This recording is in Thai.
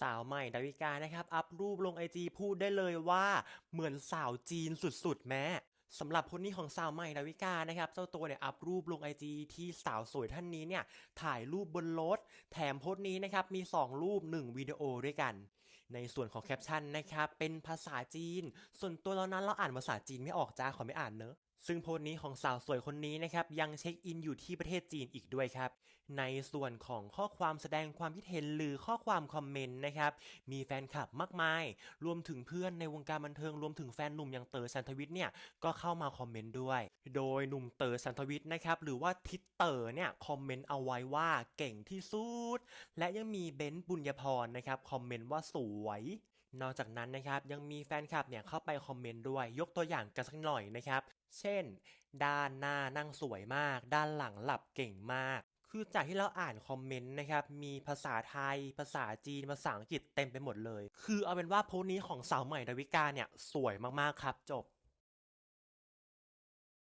สาวใหม่ดาวิกานะครับ อัพรูปลงไอจีพูดได้เลยว่าเหมือนสาวจีนสุดๆ แม้สำหรับโพสต์นี้ของสาวใหม่ดาวิกานะครับเจ้าตัวเนี่ยอัพรูปลงไอจีที่สาวสวยท่านนี้เนี่ยถ่ายรูปบนรถแถมโพสต์นี้นะครับมี 2 รูป 1 วิดีโอด้วยกัน ในส่วนของแคปชั่นนะครับเป็นภาษาจีน ส่วนตัวเรานั้นเราอ่านภาษาจีนไม่ออกจ้าขอไม่อ่านเนอะ ซึ่งโพสต์นี้ของสาวสวยคนนี้นะครับ ยังเช็คอินอยู่ที่ประเทศจีนอีกด้วยครับ ในส่วนของข้อความแสดงความคิดเห็นหรือข้อความคอมเมนต์นะครับ มีแฟนคลับมากมาย รวมถึงเพื่อนในวงการบันเทิงรวมถึงแฟนหนุ่มอย่างเต๋อชันทวิทย์เนี่ยก็เข้ามาคอมเมนต์ด้วย โดยหนุ่มเต๋อชันทวิทย์นะครับหรือว่าทิศเต๋อเนี่ยคอมเมนต์เอาไว้ว่าเก่งที่สุดและยังมีเบนซ์บุญญพรนะครับคอมเมนต์ว่าสวย นอกจากนั้นนะครับยังมีแฟนคลับเนี่ยเข้าไปคอมเมนต์ด้วยยกตัวอย่างกันสักหน่อยนะครับ เช่น ด้านหน้านั่งสวยมาก ด้านหลังหลับเก่งมาก คือจากที่เราอ่านคอมเมนต์นะครับมีภาษาไทย ภาษาจีนภาษาอังกฤษเต็มไปหมดเลย คือเอาเป็นว่าโพสต์นี้ของสาวใหม่ดาวิกาเนี่ยสวยมากๆครับจบ